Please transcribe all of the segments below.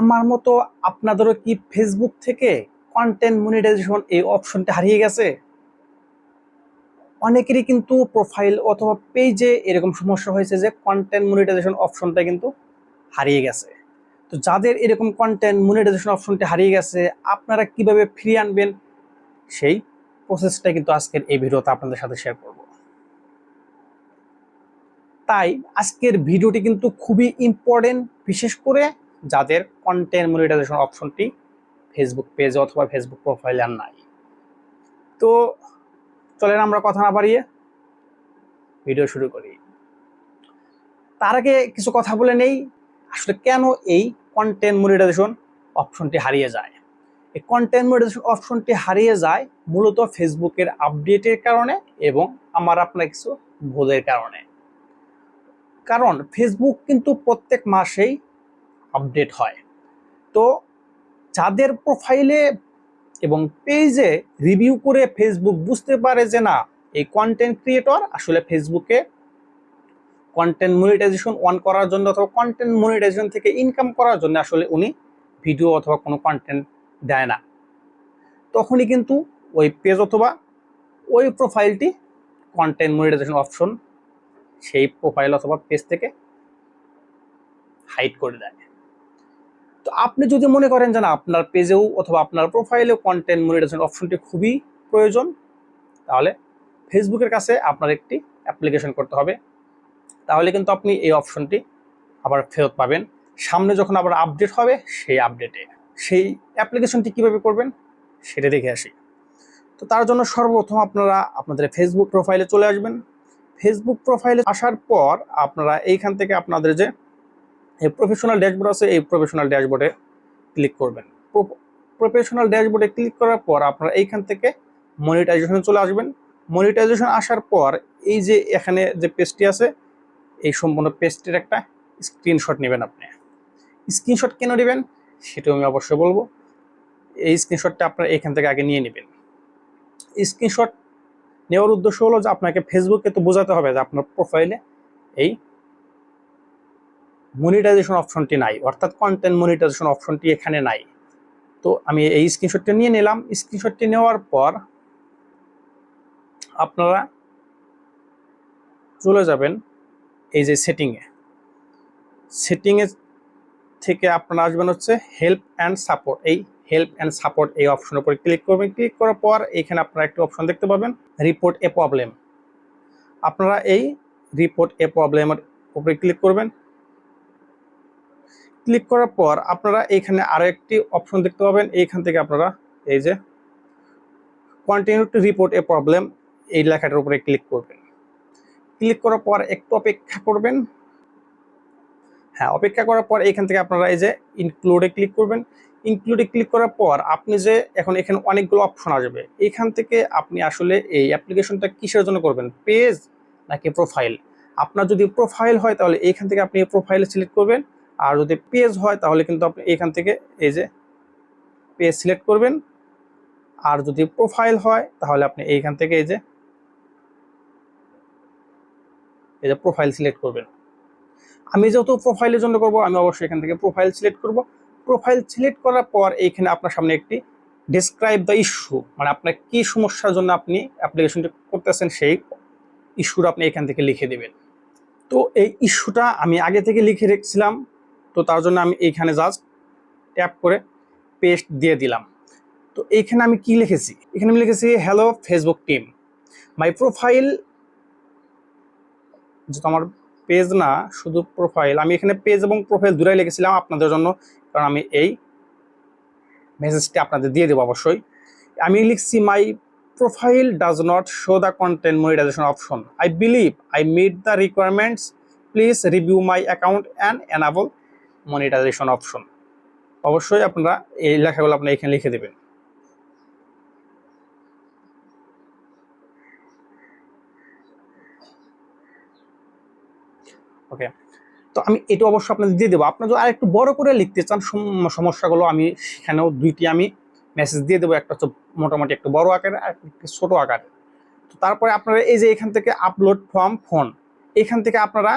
আমার মতো আপনাদেরও কি ফেসবুক থেকে কন্টেন্ট মনিটাইজেশন এই অপশনটা হারিয়ে গেছে? অনেকেরই কিন্তু প্রোফাইল অথবা পেজে এরকম সমস্যা হয়েছে যে কন্টেন্ট মনিটাইজেশন অপশনটা কিন্তু হারিয়ে গেছে। তো যাদের এরকম কন্টেন্ট মনিটাইজেশন অপশনটি হারিয়ে গেছে, আপনারা কীভাবে ফিরিয়ে আনবেন? সেই প্রসেসটা কিন্তু আজকের এই ভিডিওতে আপনাদের সাথে শেয়ার করব। তাই আজকের ভিডিওটি কিন্তু খুবই ইম্পর্টেন্ট বিশেষ করে যাদের কন্টেন্ট মনিটাইজেশন অপশনটি ফেসবুক পেজ অথবা ফেসবুক প্রোফাইলে আর নাই। তো চলেন আমরা কথা না বাড়িয়ে ভিডিও শুরু করি। তার আগে কিছু কথা বলে নেই, আসলে কেন এই কন্টেন্ট মনিটাইজেশন অপশনটি হারিয়ে যায়? এই কন্টেন্ট মনিটাইজেশন অপশনটি হারিয়ে যায় মূলত ফেসবুকের আপডেটের কারণে এবং আমার আপনার কিছু ভুলের কারণে। কারণ ফেসবুক কিন্তু প্রত্যেক মাসেই আপডেট হয়। তো যাদের প্রোফাইলে এবং পেজে রিভিউ করে ফেসবুক বুঝতে পারে যে না, এই কন্টেন্ট ক্রিয়েটর আসলে ফেসবুকে কন্টেন্ট মনিটাইজেশন অন করার জন্য অথবা কন্টেন্ট মনিটাইজেশন থেকে ইনকাম করার জন্য আসলে উনি ভিডিও অথবা কোনো কন্টেন্ট দেয় না। তখনই কিন্তু ওই পেজ অথবা ওই প্রোফাইলটি কন্টেন্ট মনিটাইজেশন অপশন সেই প্রোফাইল অথবা পেজ থেকে হাইড করে দেয়। তো আপনি যদি মনে করেন যে না, আপনার পেজেও অথবা আপনার প্রোফাইলেও কন্টেন্ট মনিটাইজেশন অপশনটি খুবই প্রয়োজন, তাহলে ফেসবুকের কাছে আপনার একটি অ্যাপ্লিকেশন করতে হবে। তাহলে কিন্তু আপনি এই অপশনটি আবার ফেরত পাবেন। সামনে যখন আবার আপডেট হবে, সেই আপডেটে সেই অ্যাপ্লিকেশনটি কীভাবে করবেন, সেটা দেখে আসি। তো তার জন্য সর্বপ্রথম আপনারা আপনাদের ফেসবুক প্রোফাইলে চলে আসবেন। ফেসবুক প্রোফাইলে আসার পর আপনারা এইখান থেকে আপনাদের যে প্রফেশনাল ড্যাশবোর্ড আছে, এই প্রফেশনাল ড্যাশবোর্ডে ক্লিক করবেন। প্রফেশনাল ড্যাশবোর্ডে ক্লিক করার পর আপনারা এইখান থেকে মনিটাইজেশন চলে আসবেন। মনিটাইজেশন আসার পর এই যে এখানে যে পেজটি আছে, এই সম্পূর্ণ পেজটির একটা স্ক্রিনশট নেবেন আপনি। স্ক্রিনশট কেন নেবেন সেটাও আমি অবশ্যই বলব। এই স্ক্রিনশটটা আপনারা এখান থেকে আগে নিয়ে নেবেন। স্ক্রিনশট নেওয়ার উদ্দেশ্য হলো যে আপনাকে ফেসবুকে তো বোঝাতে হবে যে আপনার প্রোফাইলে এই মনিটাইজেশন অপশনটি নাই, অর্থাৎ কন্টেন্ট মনিটাইজেশন অপশনটি এখানে নাই। তো আমি এই স্ক্রিনশটটি নিয়ে নিলাম। স্ক্রিনশটটি নেওয়ার পর আপনারা চলে যাবেন এই যে সেটিংয়ে সেটিংয়ে থেকে আপনারা আসবেন হচ্ছে হেল্প অ্যান্ড সাপোর্ট এই হেল্প অ্যান্ড সাপোর্ট এই অপশনের উপরে ক্লিক করবেন। ক্লিক করার পর এখানে আপনারা একটি অপশন দেখতে পাবেন রিপোর্ট এ প্রবলেম আপনারা এই রিপোর্ট এ প্রবলেমের উপরে ক্লিক করবেন। ক্লিক করার পর আপনারা এখানে আরও একটি অপশন দেখতে পাবেন। এইখান থেকে আপনারা এই যে continue to report a problem এই লেখাটার উপরে ক্লিক করবেন। ক্লিক করার পর একটু অপেক্ষা করবেন। হ্যাঁ অপেক্ষা করার পর এখান থেকে আপনারা এই যে ইনক্লুডে ক্লিক করবেন। ইনক্লুডে ক্লিক করার পর আপনি যে এখন এখানে অনেকগুলো অপশন আসবে। এখান থেকে আপনি আসলে এই অ্যাপ্লিকেশনটা কিসের জন্য করবেন? পেজ নাকি প্রোফাইল আপনার যদি প্রোফাইল হয় তাহলে এইখান থেকে আপনি প্রোফাইল সিলেক্ট করবেন। আর যদি পেজ হয়, তাহলে কিন্তু আপনি এখান থেকে এই যে পেজ সিলেক্ট করবেন। আর যদি প্রোফাইল হয়, তাহলে আপনি এইখান থেকে এই যে এই যে প্রোফাইল সিলেক্ট করবেন। আমি যেহেতু প্রোফাইলের জন্য করব, আমি অবশ্যই এখান থেকে প্রোফাইল সিলেক্ট করব। প্রোফাইল সিলেক্ট করার পর এইখানে আপনার সামনে একটি ডিসক্রাইব দ্য ইস্যু মানে আপনার কি সমস্যার জন্য আপনি অ্যাপ্লিকেশনটি করতেছেন, সেই ইস্যুটা আপনি এখান থেকে লিখে দেবেন। তো এই ইস্যুটা আমি আগে থেকে লিখে রেখেছিলাম। তো তার জন্য আমি এইখানে জাস্ট ট্যাপ করে পেস্ট দিয়ে দিলাম। তো এইখানে আমি কি লিখেছি? এখানে আমি লিখেছি hello Facebook team my profile যেহেতু আমার পেজ না, শুধু প্রোফাইল আমি এখানে পেজ এবং প্রোফাইল দুটাই লিখেছিলাম আপনাদের জন্য, কারণ আমি এই মেসেজটি আপনাদের দিয়ে দেবো অবশ্যই। আমি লিখছি my profile does not show the content monetization option I believe I meet the requirements please review my account and enable monetization option অবশ্যই আপনারা এই লেখাগুলো আপনারা এখানে লিখে দেবেন। ওকে তো আমি এটা অবশ্যই আপনাদের দিয়ে দেবো। আপনার যদি আর একটু বড় করে লিখতে চান সমস্যাগুলো আমি সেখানেও দুইটি আমি মেসেজ দিয়ে দেবো। একটা হচ্ছে মোটামুটি একটু বড় আকারে, আর একটু ছোট আকারে। তো তারপরে আপনারা এই যে এখান থেকে আপলোড ফর্ম ফোন এখান থেকে আপনারা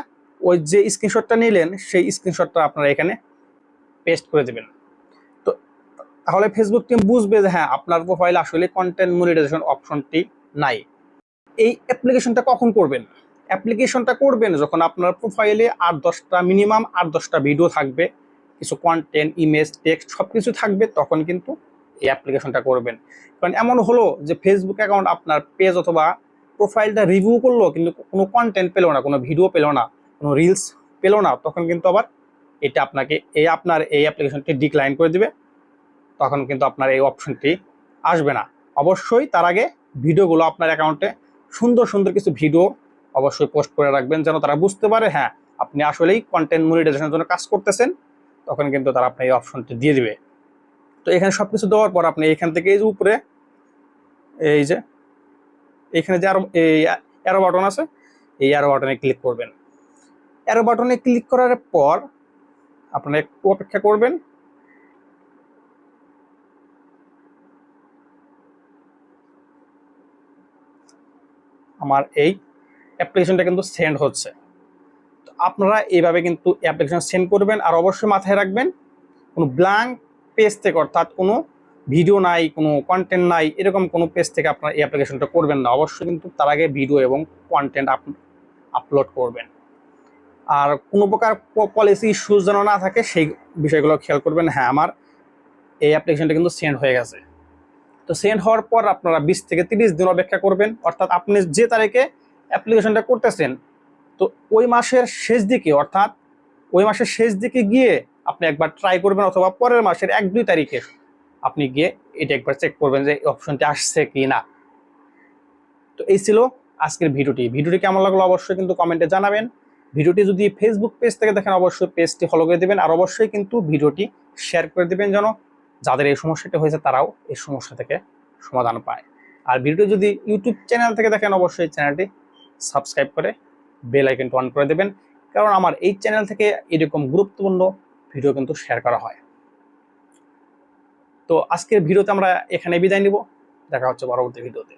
ওই যে স্ক্রিনশটটা নিলেন, সেই স্ক্রিনশটটা আপনারা এখানে পেস্ট করে দেবেন। তো তাহলে ফেসবুক টিম বুঝবে যে হ্যাঁ আপনার প্রোফাইলে আসলে কন্টেন্ট মনিটাইজেশন অপশনটি নাই। এই অ্যাপ্লিকেশনটা কখন করবেন? অ্যাপ্লিকেশনটা করবেন যখন আপনার প্রোফাইলে আট দশটা মিনিমাম আট দশটা ভিডিও থাকবে, কিছু কন্টেন্ট ইমেজ টেক্সট সব কিছু থাকবে, তখন কিন্তু এই অ্যাপ্লিকেশনটা করবেন। কারণ এমন হলো যে ফেসবুক অ্যাকাউন্ট আপনার পেজ অথবা প্রোফাইলটা রিভিউ করল, কিন্তু কোনো কন্টেন্ট পেল না, কোনো ভিডিও পেল না। কোনো রিলস পেল না, তখন কিন্তু আবার এটা আপনাকে এই আপনার এই অ্যাপ্লিকেশনটি ডিক্লাইন করে দিবে। তখন কিন্তু আপনার এই অপশনটি আসবে না। অবশ্যই তার আগে ভিডিওগুলো আপনার অ্যাকাউন্টে সুন্দর সুন্দর কিছু ভিডিও অবশ্যই পোস্ট করে রাখবেন যেন তারা বুঝতে পারে হ্যাঁ আপনি আসলেই কন্টেন্ট মনিটাইজেশনের জন্য কাজ করতেছেন। তখন কিন্তু তারা আপনার এই অপশনটি দিয়ে দিবে। তো এখানে সব কিছু দেওয়ার পর আপনি এখান থেকে এই যে উপরে, এই যে, এখানে যে আরও, এই অ্যারো বাটন আছে, এই অ্যারো বাটনে ক্লিক করবেন। অ্যারো বাটনে ক্লিক করার পর আপনারা একটু অপেক্ষা করবেন। আমার এই অ্যাপ্লিকেশনটা কিন্তু সেন্ড হচ্ছে। তো আপনারা এইভাবে কিন্তু অ্যাপ্লিকেশন সেন্ড করবেন আর অবশ্যই মাথায় রাখবেন, কোনো ব্ল্যাঙ্ক পেজ থেকে অর্থাৎ কোনো ভিডিও নাই, কোনো কন্টেন্ট নাই, এরকম কোনো পেজ থেকে আপনারা এই অ্যাপ্লিকেশনটা করবেন না। অবশ্যই কিন্তু তার আগে ভিডিও এবং কন্টেন্ট আপলোড করবেন। আর কোনো প্রকার পলিসি ইস্যুস যেন না থাকে, সেই বিষয়গুলো খেয়াল করবেন। হ্যাঁ আমার এই অ্যাপ্লিকেশনটা কিন্তু সেন্ড হয়ে গেছে। তো সেন্ড হওয়ার পর আপনারা বিশ থেকে তিরিশ দিন অপেক্ষা করবেন। অর্থাৎ আপনি যে তারিখে অ্যাপ্লিকেশনটা করতেছেন, তো ওই মাসের শেষ দিকে, অর্থাৎ ওই মাসের শেষ দিকে গিয়ে আপনি একবার ট্রাই করবেন অথবা পরের মাসের এক, দুই তারিখে আপনি গিয়ে এটা একবার চেক করবেন যে অপশনটি আসছে কি না। তো এই ছিল আজকের ভিডিওটি। ভিডিওটি কেমন লাগল অবশ্যই কিন্তু কমেন্টে জানাবেন। ভিডিওটি যদি ফেসবুক পেজ থেকে দেখেন, অবশ্যই পেজটি ফলো করে দেবেন। আর অবশ্যই কিন্তু ভিডিওটি শেয়ার করে দেবেন যেন যাদের এই সমস্যাটি হয়েছে, তারাও এই সমস্যা থেকে সমাধান পায়। আর ভিডিওটি যদি ইউটিউব চ্যানেল থেকে দেখেন, অবশ্যই চ্যানেলটি সাবস্ক্রাইব করে বেল আইকনটি অন করে দেবেন। কারণ আমার এই চ্যানেল থেকে এরকম গুরুত্বপূর্ণ ভিডিও কিন্তু শেয়ার করা হয়। তো আজকের ভিডিওতে আমরা এখানে বিদায় নিব। দেখা হচ্ছে পরবর্তী ভিডিওতে।